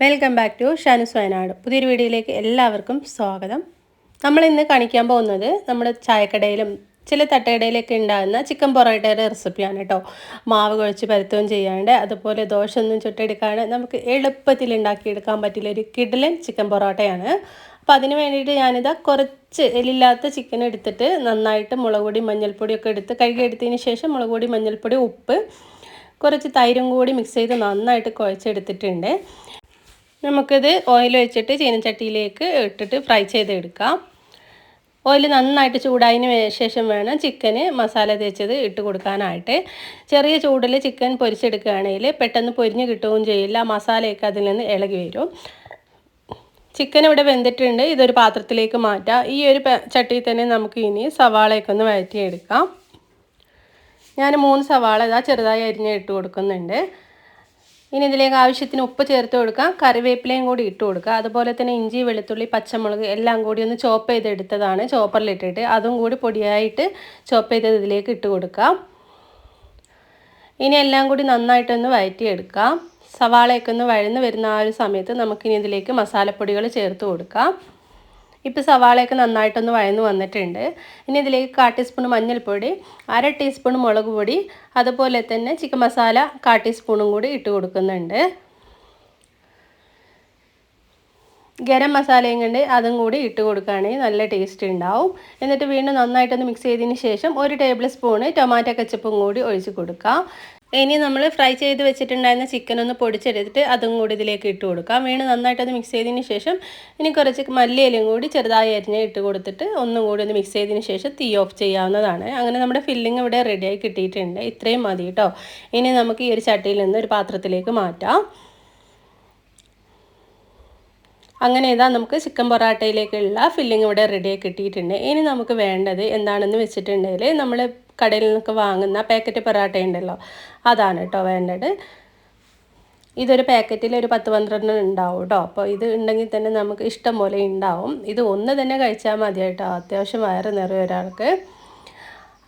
Welcome back to Shanu's Wayanad പുതിയൊരു വീഡിയോയിലേക്ക് എല്ലാവർക്കും സ്വാഗതം. നമ്മൾ ഇന്ന് കാണിക്കാൻ പോകുന്നത് നമ്മുടെ ചായക്കടയിലും ചില തട്ടുകടയിലൊക്കെ ഉണ്ടാകുന്ന ചിക്കൻ പൊറോട്ടയുടെ റെസിപ്പിയാണ് കേട്ടോ. മാവ് കുഴച്ച് പരത്തുകയും ചെയ്യാണ്ട് അതുപോലെ ദോശ ഒന്നും ചുട്ടെടുക്കാണ്ട് നമുക്ക് എളുപ്പത്തിൽ ഉണ്ടാക്കിയെടുക്കാൻ പറ്റില്ല ഒരു കിഡിലൻ ചിക്കൻ പൊറോട്ടയാണ്. അപ്പോൾ അതിന് വേണ്ടിയിട്ട് ഞാനിതാ കുറച്ച് എല്ലില്ലാത്ത ചിക്കൻ എടുത്തിട്ട് നന്നായിട്ട് മുളക് പൊടി മഞ്ഞൾപ്പൊടിയൊക്കെ എടുത്ത് കഴുകിയെടുത്തതിന് ശേഷം മുളക് പൊടി മഞ്ഞൾപ്പൊടി ഉപ്പ് കുറച്ച് തൈരും കൂടി മിക്സ് ചെയ്ത് നന്നായിട്ട് കുഴച്ചെടുത്തിട്ടുണ്ട്. നമുക്കിത് ഓയിൽ വെച്ചിട്ട് ചീനച്ചട്ടിയിലേക്ക് ഇട്ടിട്ട് ഫ്രൈ ചെയ്തെടുക്കാം. ഓയിൽ നന്നായിട്ട് ചൂടായതിന് ശേഷം വേണം ചിക്കന് മസാല തേച്ചത് ഇട്ട് കൊടുക്കാനായിട്ട്. ചെറിയ ചൂടിൽ ചിക്കൻ പൊരിച്ചെടുക്കുകയാണെങ്കിൽ പെട്ടെന്ന് പൊരിഞ്ഞ് കിട്ടുകയും ചെയ്യില്ല. മസാലയൊക്കെ അതിൽ നിന്ന് ഇളകി വരും. ചിക്കൻ ഇവിടെ വെന്തിട്ടുണ്ട്. ഇതൊരു പാത്രത്തിലേക്ക് മാറ്റാം. ഈ ഒരു ചട്ടിയിൽ തന്നെ നമുക്ക് ഇനി സവാളയൊക്കെ ഒന്ന് വഴറ്റിയെടുക്കാം. ഞാൻ മൂന്ന് സവാള ഇതാ ചെറുതായി അരിഞ്ഞ് ഇട്ട് കൊടുക്കുന്നുണ്ട്. ഇനി ഇതിലേക്ക് ആവശ്യത്തിന് ഉപ്പ് ചേർത്ത് കൊടുക്കാം കറിവേപ്പിലയും കൂടി ഇട്ട് കൊടുക്കുക. അതുപോലെ തന്നെ ഇഞ്ചി വെളുത്തുള്ളി പച്ചമുളക് എല്ലാം കൂടി ഒന്ന് ചോപ്പ് ചെയ്തെടുത്തതാണ്. ചോപ്പറിലിട്ടിട്ട് അതും കൂടി പൊടിയായിട്ട് ചോപ്പ് ചെയ്തത് ഇതിലേക്ക് ഇട്ട് കൊടുക്കാം ഇനി എല്ലാം കൂടി നന്നായിട്ടൊന്ന് വഴറ്റിയെടുക്കാം സവാളയൊക്കെ ഒന്ന് വഴന്ന് വരുന്ന ആ ഒരു സമയത്ത് നമുക്കിനി ഇതിലേക്ക് മസാലപ്പൊടികൾ ചേർത്ത് കൊടുക്കാം ഇപ്പോൾ സവാളയൊക്കെ നന്നായിട്ടൊന്ന് വഴന്നു വന്നിട്ടുണ്ട്. ഇനി ഇതിലേക്ക് കാ ടീസ്പൂൺ മഞ്ഞൾപ്പൊടി അര ടീസ്പൂൺ മുളക് പൊടി അതുപോലെ തന്നെ ചിക്കൻ മസാല കാ ടീസ്പൂണും കൂടി ഇട്ട് കൊടുക്കുന്നുണ്ട്. ഗരം മസാലയും കൊണ്ട് അതും കൂടി ഇട്ട് കൊടുക്കുകയാണെങ്കിൽ നല്ല ടേസ്റ്റ് ഉണ്ടാവും. എന്നിട്ട് വീണ്ടും നന്നായിട്ടൊന്ന് മിക്സ് ചെയ്തതിന് ശേഷം ഒരു ടേബിൾ സ്പൂണ് ടൊമാറ്റോ കച്ചപ്പും കൂടി ഒഴിച്ച് കൊടുക്കാം. ഇനി നമ്മൾ ഫ്രൈ ചെയ്ത് വെച്ചിട്ടുണ്ടായിരുന്ന ചിക്കൻ ഒന്ന് പൊടിച്ചെടുത്തിട്ട് അതും കൂടി ഇതിലേക്ക് ഇട്ട് കൊടുക്കാം. വീണ് നന്നായിട്ടൊന്ന് മിക്സ് ചെയ്തതിന് ശേഷം ഇനി കുറച്ച് മല്ലിയിലും കൂടി ചെറുതായി അരിഞ്ഞ് ഇട്ട് കൊടുത്തിട്ട് ഒന്നും കൂടി ഒന്ന് മിക്സ് ചെയ്തതിന് ശേഷം തീ ഓഫ് ചെയ്യാവുന്നതാണ്. അങ്ങനെ നമ്മുടെ ഫില്ലിംഗ് ഇവിടെ റെഡിയായി കിട്ടിയിട്ടുണ്ട്. ഇത്രയും മതി കേട്ടോ. ഇനി നമുക്ക് ഈ ഒരു ചട്ടിയിൽ നിന്ന് ഒരു പാത്രത്തിലേക്ക് മാറ്റാം. അങ്ങനെ ഇതാ നമുക്ക് ചിക്കൻ പൊറാട്ടയിലേക്കുള്ള ഫില്ലിംഗ് ഇവിടെ റെഡിയായി കിട്ടിയിട്ടുണ്ട്. ഇനി നമുക്ക് വേണ്ടത് എന്താണെന്ന് വെച്ചിട്ടുണ്ടെങ്കിൽ നമ്മൾ കടയിൽ നിന്നൊക്കെ വാങ്ങുന്ന പാക്കറ്റ് പൊറാട്ട ഉണ്ടല്ലോ. അതാണ് കേട്ടോ വേണ്ടത്. ഇതൊരു പാക്കറ്റിൽ ഒരു പത്ത് പന്ത്രണ്ടെണ്ണം ഉണ്ടാവും കേട്ടോ അപ്പോൾ ഇത് ഉണ്ടെങ്കിൽ തന്നെ നമുക്ക് ഇഷ്ടം പോലെ ഉണ്ടാവും. ഇത് ഒന്ന് തന്നെ കഴിച്ചാൽ മതി കേട്ടോ അത്യാവശ്യം വയറ് നിറയെ ഒരാൾക്ക്.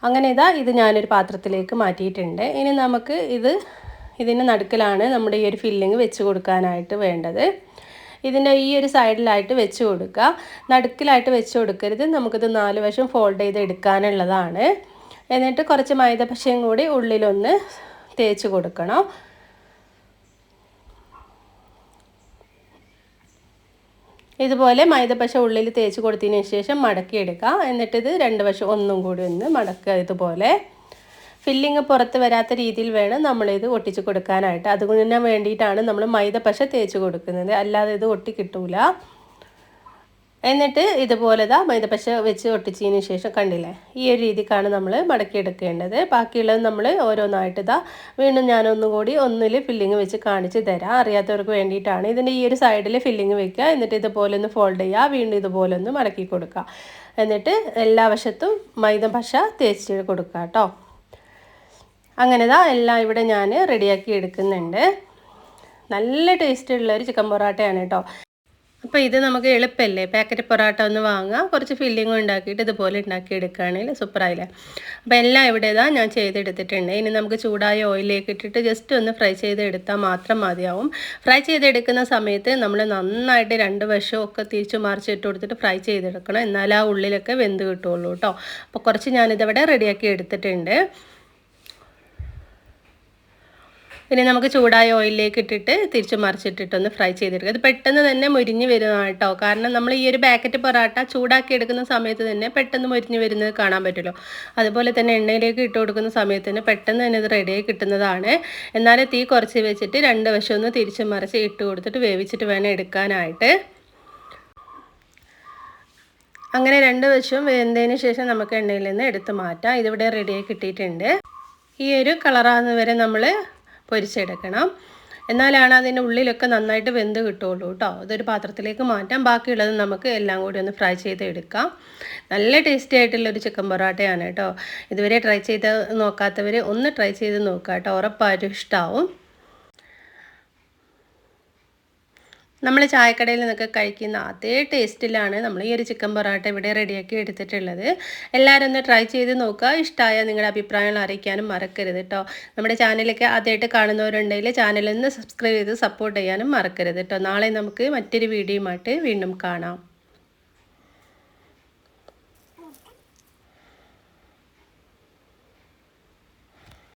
അങ്ങനെ ഇതാ ഇത് ഞാനൊരു പാത്രത്തിലേക്ക് മാറ്റിയിട്ടുണ്ട്. ഇനി നമുക്ക് ഇത് ഇതിന്റെ നടുക്കിലാണ് നമ്മുടെ ഈ ഒരു ഫില്ലിങ് വെച്ച് കൊടുക്കാനായിട്ട് വേണ്ടത്. ഇതിന്റെ ഈ ഒരു സൈഡിലായിട്ട് വെച്ച് കൊടുക്കുക. നടുക്കിലായിട്ട് വെച്ച് കൊടുക്കരുത്. നമുക്കിത് നാല് വശം ഫോൾഡ് ചെയ്ത് എടുക്കാനുള്ളതാണ്. എന്നിട്ട് കുറച്ച് മൈദ മൈദപ്പശയും കൂടി ഉള്ളിലൊന്ന് തേച്ച് കൊടുക്കണം. ഇതുപോലെ മൈദപ്പശ ഉള്ളിൽ തേച്ച് കൊടുത്തതിന് ശേഷം മടക്കിയെടുക്കാം എന്നിട്ട് ഇത് രണ്ട് വശം ഒന്നും കൂടി ഒന്ന് മടക്കുക ഇതുപോലെ. ഫില്ലിങ് പുറത്ത് വരാത്ത രീതിയിൽ വേണം നമ്മളിത് ഒട്ടിച്ച് കൊടുക്കാനായിട്ട്. അതുകൊണ്ട് വേണ്ടിയിട്ടാണ് നമ്മൾ മൈദപ്പശ തേച്ച് കൊടുക്കുന്നത്. അല്ലാതെ ഇത് ഒട്ടി കിട്ടൂല. എന്നിട്ട് ഇതുപോലെ ഇതാ മൈദപ്പശ വെച്ച് ഒട്ടിച്ചതിന് ശേഷം കണ്ടില്ലേ? ഈ ഒരു രീതിക്കാണ് നമ്മൾ മടക്കിയെടുക്കേണ്ടത്. ബാക്കിയുള്ളത് നമ്മൾ ഓരോന്നായിട്ട് ഇതാ വീണ്ടും ഞാനൊന്നുകൂടി ഒന്നിൽ ഫില്ലിങ് വെച്ച് കാണിച്ച് തരാം. അറിയാത്തവർക്ക് വേണ്ടിയിട്ടാണ്. ഇതിന്റെ ഈ ഒരു സൈഡിൽ ഫില്ലിങ് വെക്കുക. എന്നിട്ട് ഇതുപോലെ ഒന്ന് ഫോൾഡ് ചെയ്യുക. വീണ്ടും ഇതുപോലെ ഒന്ന് മടക്കി കൊടുക്കുക. എന്നിട്ട് എല്ലാ വശത്തും മൈദപ്പശ തേച്ച് കൊടുക്കുക കേട്ടോ അങ്ങനെ ഇതാ എല്ലാം ഇവിടെ ഞാൻ റെഡിയാക്കി എടുക്കുന്നുണ്ട്. നല്ല ടേസ്റ്റ് ഉള്ള ഒരു ചിക്കൻ പൊറോട്ടയാണ് കേട്ടോ അപ്പോൾ ഇത് നമുക്ക് എളുപ്പമല്ലേ പാക്കറ്റ് പൊറോട്ട ഒന്ന് വാങ്ങുക കുറച്ച് ഫില്ലിങ്ങും ഉണ്ടാക്കിയിട്ട് ഇതുപോലെ ഉണ്ടാക്കി എടുക്കുകയാണെങ്കിൽ സൂപ്പറായില്ലേ? അപ്പോൾ എല്ലാം ഇവിടെ ഞാൻ ചെയ്തെടുത്തിട്ടുണ്ട്. ഇനി നമുക്ക് ചൂടായ ഓയിലേക്ക് ഇട്ടിട്ട് ജസ്റ്റ് ഒന്ന് ഫ്രൈ ചെയ്തെടുത്താൽ മാത്രം മതിയാവും. ഫ്രൈ ചെയ്തെടുക്കുന്ന സമയത്ത് നമ്മൾ നന്നായിട്ട് രണ്ട് വശവും ഒക്കെ തിരിച്ചു മറിച്ചിട്ട് കൊടുത്തിട്ട് ഫ്രൈ ചെയ്തെടുക്കണം. എന്നാൽ ആ ഉള്ളിലൊക്കെ വെന്ത് കിട്ടുള്ളൂ കേട്ടോ. അപ്പോൾ കുറച്ച് ഞാനിതിവിടെ റെഡിയാക്കി എടുത്തിട്ടുണ്ട്. പിന്നെ നമുക്ക് ചൂടായ ഓയിലിലേക്ക് ഇട്ടിട്ട് തിരിച്ച് മറിച്ചിട്ടിട്ടൊന്ന് ഫ്രൈ ചെയ്തെടുക്കുക. ഇത് പെട്ടെന്ന് തന്നെ മുരിഞ്ഞ് വരുന്നതാണ് കേട്ടോ. കാരണം നമ്മൾ ഈ ഒരു പാക്കറ്റ് പൊറാട്ട ചൂടാക്കി എടുക്കുന്ന സമയത്ത് തന്നെ പെട്ടെന്ന് മുരിഞ്ഞ് വരുന്നത് കാണാൻ പറ്റുമല്ലോ. അതുപോലെ തന്നെ എണ്ണയിലേക്ക് ഇട്ട് കൊടുക്കുന്ന സമയത്ത് തന്നെ പെട്ടെന്ന് തന്നെ ഇത് റെഡിയായി കിട്ടുന്നതാണ്. എന്നാൽ തീ കുറച്ച് വെച്ചിട്ട് രണ്ട് വശം ഒന്ന് തിരിച്ച് മറിച്ച് ഇട്ട് കൊടുത്തിട്ട് വേവിച്ചിട്ട് വേണം എടുക്കാനായിട്ട്. അങ്ങനെ രണ്ട് വശവും വെന്തതിന് ശേഷം നമുക്ക് എണ്ണയിൽ നിന്ന് എടുത്ത് മാറ്റാം. ഇതിവിടെ റെഡിയായി കിട്ടിയിട്ടുണ്ട്. ഈ ഒരു കളറാകുന്ന വരെ നമ്മൾ പൊരിച്ചെടുക്കണം. എന്നാലാണ് അതിന്റെ ഉള്ളിലൊക്കെ നന്നായിട്ട് വെന്ത് കിട്ടുള്ളൂ കേട്ടോ. ഇതൊരു പാത്രത്തിലേക്ക് മാറ്റാം. ബാക്കിയുള്ളത് നമുക്ക് എല്ലാം കൂടി ഒന്ന് ഫ്രൈ ചെയ്ത് എടുക്കാം നല്ല ടേസ്റ്റി ആയിട്ടുള്ളൊരു ചിക്കൻ പൊറോട്ടയാണ് കേട്ടോ. ഇതുവരെ ട്രൈ ചെയ്ത് നോക്കാത്തവർ ഒന്ന് ട്രൈ ചെയ്ത് നോക്കാം കേട്ടോ. ഉറപ്പായിട്ടും ഇഷ്ടമാവും നമ്മൾ ചായക്കടയിൽ നിന്നൊക്കെ കഴിക്കുന്ന അതേ ടേസ്റ്റിലാണ് നമ്മൾ ഈ ഒരു ചിക്കൻ പൊറോട്ട ഇവിടെ റെഡിയാക്കി എടുത്തിട്ടുള്ളത്. എല്ലാവരും ഒന്ന് ട്രൈ ചെയ്ത് നോക്കുക. ഇഷ്ടമായ നിങ്ങളുടെ അഭിപ്രായങ്ങൾ അറിയിക്കാനും മറക്കരുത് കേട്ടോ നമ്മുടെ ചാനലൊക്കെ ആദ്യമായിട്ട് കാണുന്നവരുണ്ടെങ്കിൽ ചാനലിൽ നിന്ന് സബ്സ്ക്രൈബ് ചെയ്ത് സപ്പോർട്ട് ചെയ്യാനും മറക്കരുത് കേട്ടോ നാളെ നമുക്ക് മറ്റൊരു വീഡിയോയുമായിട്ട് വീണ്ടും കാണാം.